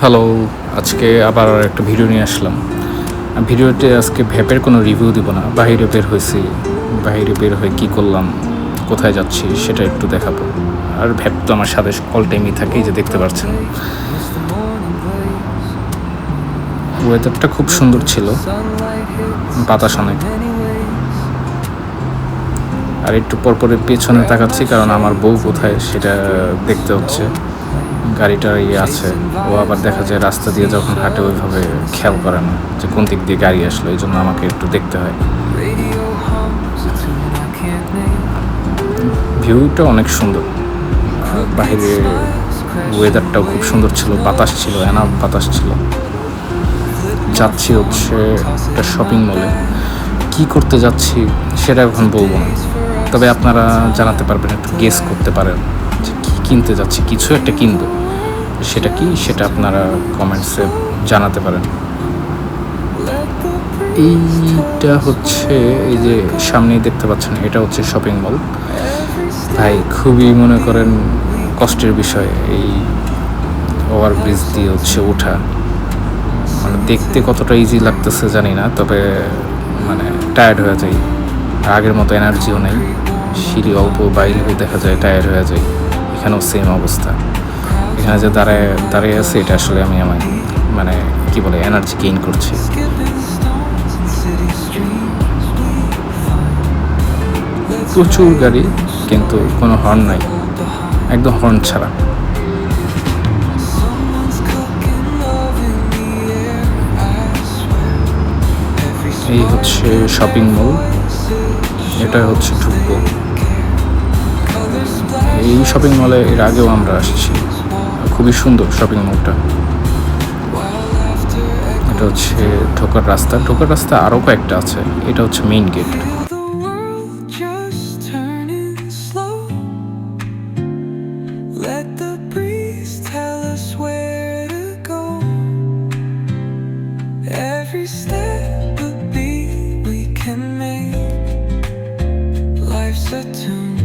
Hello আজকে আবার একটা ভিডিও নিয়ে আসলাম। ভিডিওতে আজকে ভ্যাপের কোনো রিভিউ দিব না। বাইরে বের হয়েছি। বাইরে বের হয়ে কি করলাম? কোথায় যাচ্ছি? সেটা একটু দেখাবো। আর ভ্যাপ তো আমার সাথে অল টাইমই থাকে যে দেখতে পাচ্ছেন। ওয়েদারটা খুব সুন্দর ছিল। বাতাস অনেক। আর একটু পরপরে পেছনে তাকাচ্ছি, কারণ আমার বউ কোথায় সেটা দেখতে হচ্ছে। গাড়িটা ইয়ে আছে। ও আবার দেখা যায় রাস্তা দিয়ে যখন হাঁটে, ওইভাবে খেয়াল করে না যে কোন দিক দিয়ে গাড়ি আসলো। এই জন্য আমাকে একটু দেখতে হয়। ভিউটা অনেক সুন্দর। বাইরে ওয়েদারটাও খুব সুন্দর ছিল, বাতাস ছিল, এনাফ বাতাস ছিল। যাচ্ছি হচ্ছে একটা শপিং মলে কি করতে যাচ্ছি সেটা এখন বলব না। তবে আপনারা জানাতে পারবেন, একটু গেস করতে পারেন। কিনতে যাচ্ছি, কিছু একটা কিনবো। সেটা কি? সেটা আপনারা কমেন্টসে জানাতে পারেন। এইটা হচ্ছে, এই যে সামনেই দেখতে পাচ্ছেন, এটা হচ্ছে শপিং মল ভাই, খুবই মনে করেন কষ্টের বিষয় এই ওভারব্রিজ দিয়ে হচ্ছে ওঠা। মানে দেখতে কতটা ইজি লাগতেছে জানি না, তবে মানে টায়ার্ড হয়ে আর আগের মতো এনার্জিও নেই। সিঁড়ি অল্প বাইরে দেখা যায় টায়ার্ড হয়ে যায় এখানেও সেম অবস্থা। এখানে যে দাঁড়ায়, দাঁড়িয়ে আছে, এটা আসলে আমি আমার মানে কি বলে এনার্জি গেইন করছি। প্রচুর গাড়ি, কিন্তু কোনো হর্ন নাই। একদম হর্ন ছাড়া। এই হচ্ছে শপিং মল এটা হচ্ছে ঢুকবো। এই শপিং মলে এর আগেও আমরা আসছি। খুবই সুন্দর শপিং মলটা এটা হচ্ছে ঢোকার রাস্তা। ঢোকার রাস্তা আরও কয়েকটা আছে। এটা হচ্ছে main gate Every step would be we can make life's a tune.